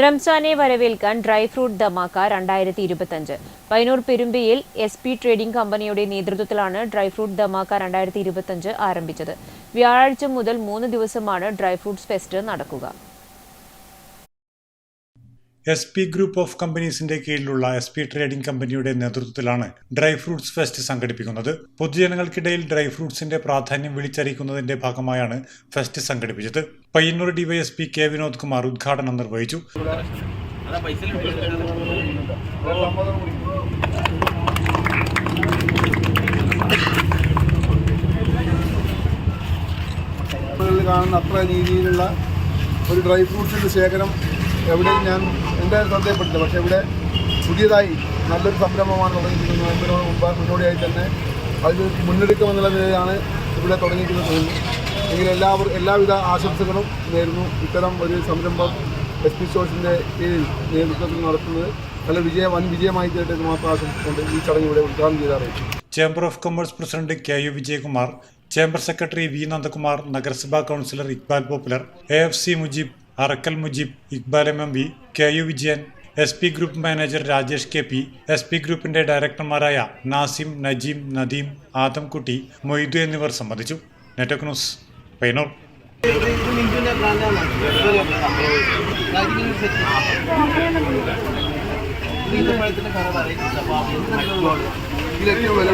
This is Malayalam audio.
റംസാനെ വരവേൽക്കാൻ ഡ്രൈ ഫ്രൂട്ട് ധമാക്ക രണ്ടായിരത്തി ഇരുപത്തഞ്ച് പൈനൂർ പെരുമ്പയിൽ എസ് പി ട്രേഡിംഗ് കമ്പനിയുടെ നേതൃത്വത്തിലാണ് ഡ്രൈ ഫ്രൂട്ട് ധമാക്ക രണ്ടായിരത്തി ഇരുപത്തഞ്ച് ആരംഭിച്ചത്. വ്യാഴാഴ്ച മുതൽ മൂന്ന് ദിവസമാണ് ഡ്രൈ ഫ്രൂട്ട്സ് ഫെസ്റ്റ് നടക്കുക. എസ് പി ഗ്രൂപ്പ് ഓഫ് കമ്പനീസിന്റെ കീഴിലുള്ള എസ് പി ട്രേഡിംഗ് കമ്പനിയുടെ നേതൃത്വത്തിലാണ് ഡ്രൈ ഫ്രൂട്ട്സ് ഫെസ്റ്റ് സംഘടിപ്പിക്കുന്നത്. പൊതുജനങ്ങൾക്കിടയിൽ ഡ്രൈ ഫ്രൂട്ട്സിന്റെ പ്രാധാന്യം വിളിച്ചറിയിക്കുന്നതിന്റെ ഭാഗമായാണ് ഫെസ്റ്റ് സംഘടിപ്പിച്ചത്. പയ്യന്നൂർ ഡിവൈഎസ്പി കെ വിനോദ് കുമാർ ഉദ്ഘാടനം നിർവഹിച്ചു. കാണുന്ന അത്ര രീതിയിലുള്ള ഒരു ഡ്രൈ ഫ്രൂട്ട്സിന്റെ ശേഖരം എവിടെയും ഞാൻ എന്റെ ശ്രദ്ധയപ്പെട്ടില്ല പക്ഷേ ഇവിടെ പുതിയതായി നല്ലൊരു സംരംഭമാണ് തുടങ്ങിയിരിക്കുന്നത്. അതിനോട് മുമ്പ് മുന്നോടിയായി തന്നെ അതിൽ മുന്നെടുക്കുമെന്നുള്ള നിലയിലാണ് ഇവിടെ തുടങ്ങിയിരിക്കുന്നത്. എങ്കിൽ എല്ലാവരും എല്ലാവിധ ആശംസകളും നേരുന്നു. ഇത്തരം ഒരു സംരംഭം എസ് പി സ്റ്റോഴ്സിന്റെ കീഴിൽ നേതൃത്വത്തിൽ നടത്തുന്നത് നല്ല വിജയ വൻ വിജയമായി തീരട്ടെ മാത്രം ആശംസിച്ചുകൊണ്ട് ഈ ചടങ്ങ് ഇവിടെ ഉദ്ഘാടനം ചെയ്ത് അറിയിച്ചു. Chamber of commerce president K U Vijayakumar chamber secretary V Nandakumar നഗരസഭാ councillor Iqbal popular A F C Mujeeb Arakkal Mujeeb Iqbal M M V K U Vijayan S P group manager Rajesh K P S P ഗ്രൂപ്പിന്റെ ഡയറക്ടർമാരായ നാസിം നജീം നദീം ആദംകുട്ടി മൊയ്തു എന്നിവർ സംബന്ധിച്ചു. നെറ്റ്വർക്ക് ന്യൂസ് പയ്യന്നൂർ ഇതിലേറ്റവും വില